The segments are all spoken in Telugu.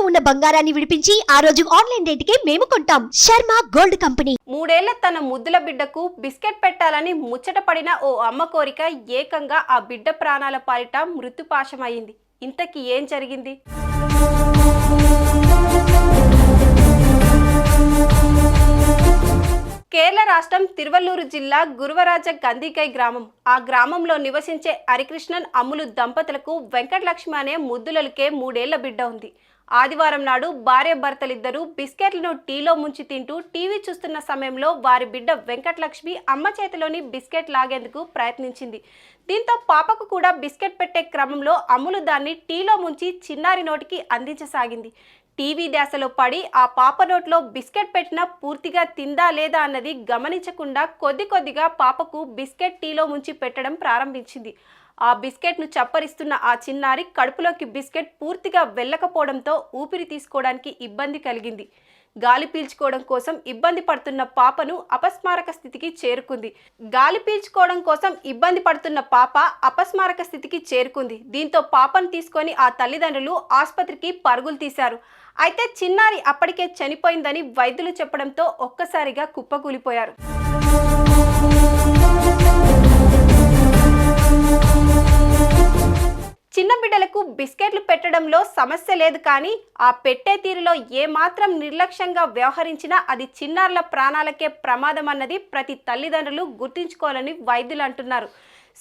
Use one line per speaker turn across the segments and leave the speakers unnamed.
ఇంట్లో ఉన్న బంగారాన్ని విడిపించి ఆ రోజు ఆన్లైన్ రేటుకే మేము కొంటాం. Sharma gold company.
మూడేళ్ళ తన ముద్దుల బిడ్డకు బిస్కెట్ పెట్టాలని ముచ్చటపడిన ఓ అమ్మ కోరిక ఏకంగా ఆ బిడ్డ ప్రాణాల పాలిట మృత్యుపాశమైంది ఇంతకీ ఏం జరిగింది? కేరళ రాష్ట్రం తిరువల్లూరు జిల్లా గురువరాజ గందికై గ్రామం. ఆ గ్రామంలో నివసించే హరికృష్ణన్ అమ్ములు దంపతులకు వెంకటలక్ష్మి అనే ముద్దులకే మూడేళ్ళ బిడ్డ ఉంది. ఆదివారం నాడు భార్య భర్తలిద్దరూ బిస్కెట్లను టీలో ముంచి తింటూ టీవీ చూస్తున్న సమయంలో వారి బిడ్డ వెంకటలక్ష్మి అమ్మ చేతిలోని బిస్కెట్ లాగేందుకు ప్రయత్నించింది. దీంతో పాపకు కూడా బిస్కెట్ పెట్టే క్రమంలో అమ్ములు దాన్ని టీలో ముంచి చిన్నారి నోటికి అందించసాగింది. టీవీ ధ్యాసలో పడి ఆ పాప నోట్లో బిస్కెట్ పెట్టినా పూర్తిగా తిందా లేదా అన్నది గమనించకుండా కొద్ది కొద్దిగా పాపకు బిస్కెట్ టీలో ముంచి పెట్టడం ప్రారంభించింది. ఆ బిస్కెట్ను చప్పరిస్తున్న ఆ చిన్నారి కడుపులోకి బిస్కెట్ పూర్తిగా వెళ్ళకపోవడంతో ఊపిరి తీసుకోవడానికి ఇబ్బంది కలిగింది. గాలి పీల్చుకోవడం కోసం ఇబ్బంది పడుతున్న పాపను అపస్మారక స్థితికి చేరుకుంది. గాలి పీల్చుకోవడం కోసం ఇబ్బంది పడుతున్న పాప అపస్మారక స్థితికి చేరుకుంది. దీంతో పాపను తీసుకొని ఆ తల్లిదండ్రులు ఆసుపత్రికి పరుగులు తీశారు. అయితే చిన్నారి అప్పటికే చనిపోయిందని వైద్యులు చెప్పడంతో ఒక్కసారిగా కుప్పకూలిపోయారు. చిన్న బిస్కెట్లు పెట్టడంలో సమస్య లేదు కానీ ఆ పెట్టే తీరులో ఏమాత్రం నిర్లక్ష్యంగా వ్యవహరించినా అది చిన్నారుల ప్రాణాలకే ప్రమాదం అన్నది ప్రతి తల్లిదండ్రులు గుర్తుంచుకోవాలని వైద్యులు అంటున్నారు.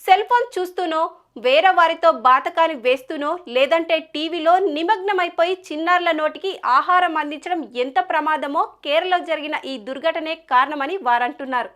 సెల్ ఫోన్ చూస్తూనో వేరే వారితో బాతకాని వేస్తూనో లేదంటే టీవీలో నిమగ్నమైపోయి చిన్నారుల నోటికి ఆహారం అందించడం ఎంత ప్రమాదమో కేరళలో జరిగిన ఈ దుర్ఘటనే కారణమని వారంటున్నారు.